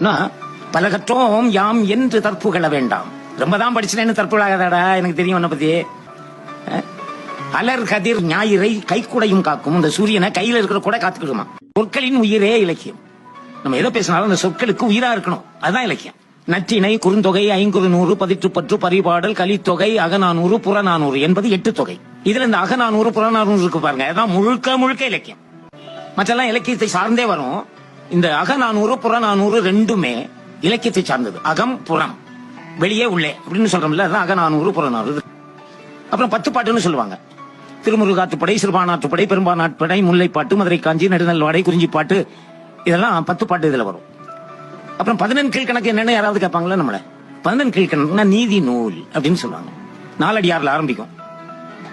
நான் பல கற்றோம் யாம் என்று தற்புகழ வேண்டாம். ரொம்ப தான் படிச்சுனேன்னு தற்புகழாகாதடா எனக்கு தெரியும் உன்னை பத்தி. அலர் கதிர் ஞாயிறை கைக்குடையும் காக்கும். இந்த சூரியனை கையில இருக்கிற கூட காத்துக்கிடுமா. சொற்களின் உயிரே இலக்கியம். நம்ம எதை பேசினாலும் அந்த சொற்களுக்கு உயிரா இருக்கணும். அதுதான் இலக்கியம். நற்றிணை குறுந்தொகை ஐங்குறு நூறு பதிற்று பற்று பரிபாடல் கலித்தொகை அகநானூறு புறநானூறு என்பது எட்டு தொகை. இதுல இந்த அகநானூறு புறநானூறு இருக்கு பாருங்க. அதான் முழுக்க முழுக்க இலக்கியம். மற்றெல்லாம் இலக்கியத்தை சார்ந்தே வரும். இந்த அகநானூறு புறநானூறு ரெண்டுமே இலக்கியத்தை சார்ந்தது. அகம் புறம். வெளியே உள்ளே. அப்படின்னு சொல்றோம்ல அதான் அகநானூறு புறநானூறு. அப்புறம் பத்து பாட்டுன்னு சொல்லுவாங்க. திருமுருகாற்றுப்படை சிறுபானாற்றுப்படை பெரும்பானாற்றுப்படை முல்லைப்பாட்டு மதுரை காஞ்சி நெடுநல்வாடை குறிஞ்சிப்பாட்டு இதெல்லாம் பத்து பாட்டு இதுல வரும். அப்புறம் பதினெண் கீழ்கணக்கு என்னன்னு யாராவது கேட்பாங்களா நம்மள? பதினெண் கீழ்கணக்குனா நீதி நூல் அப்படின்னு சொல்லுவாங்க. நாலடியாறுல ஆரம்பிக்கும்.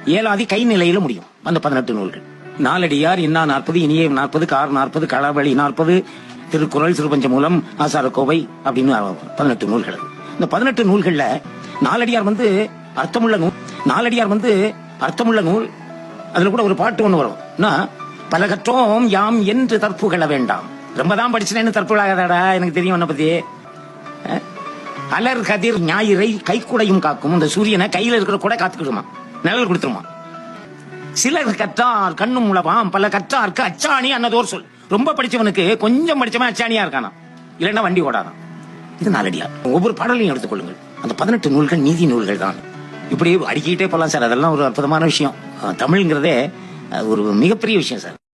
ஏழாதி கை நிலையில முடியும். அந்த பதினெட்டு நூல்கள். நாலடியார் இன்னா நாற்பது இனிய நாற்பது கார் நாற்பது களவழி நாற்பது திருக்குறள் திருப்பஞ்சமூலம் ஆசார கோவை அப்படின்னு பதினெட்டு நூல்கள். இந்த பதினெட்டு நூல்கள்ல நாலடியார் வந்து அர்த்தமுள்ள நூல் நாலடியார் வந்து அர்த்தமுள்ள நூல். அதுல கூட ஒரு பாட்டு ஒண்ணு வரும். என்ன? பல கற்றோம் யாம் என்று தற்புகழ வேண்டாம். ரொம்ப தான் படிச்சுனேன்னு தற்புகளாகாதடா எனக்கு தெரியும் என்ன பத்தி. அலர் கதிர் ஞாயிறை கைக்குடையும் காக்கும். இந்த சூரியனை கையில இருக்கிற கூட காத்துக்கிடுமா? நிழல் கொடுத்துருமா? சிலர் கற்றார் கண்ணும் உளவாம். பல கற்றார்க்கு அச்சாணி அன்னதோர் சொல். ரொம்ப படிச்சவனுக்கு கொஞ்சம் படிச்சவன் அச்சாணியா இருக்கானா இல்லைன்னா வண்டி ஓடாதான் இது நாலடியார் ஒவ்வொரு பாடலையும் எடுத்துக்கொள்ளுங்கள். அந்த பதினெட்டு நூல்கள் நீதி நூல்கள் தான். இப்படி அடிக்கிட்டே போகலாம் சார். அதெல்லாம் ஒரு அற்புதமான விஷயம். தமிழ்ங்கிறதே ஒரு மிகப்பெரிய விஷயம் சார்.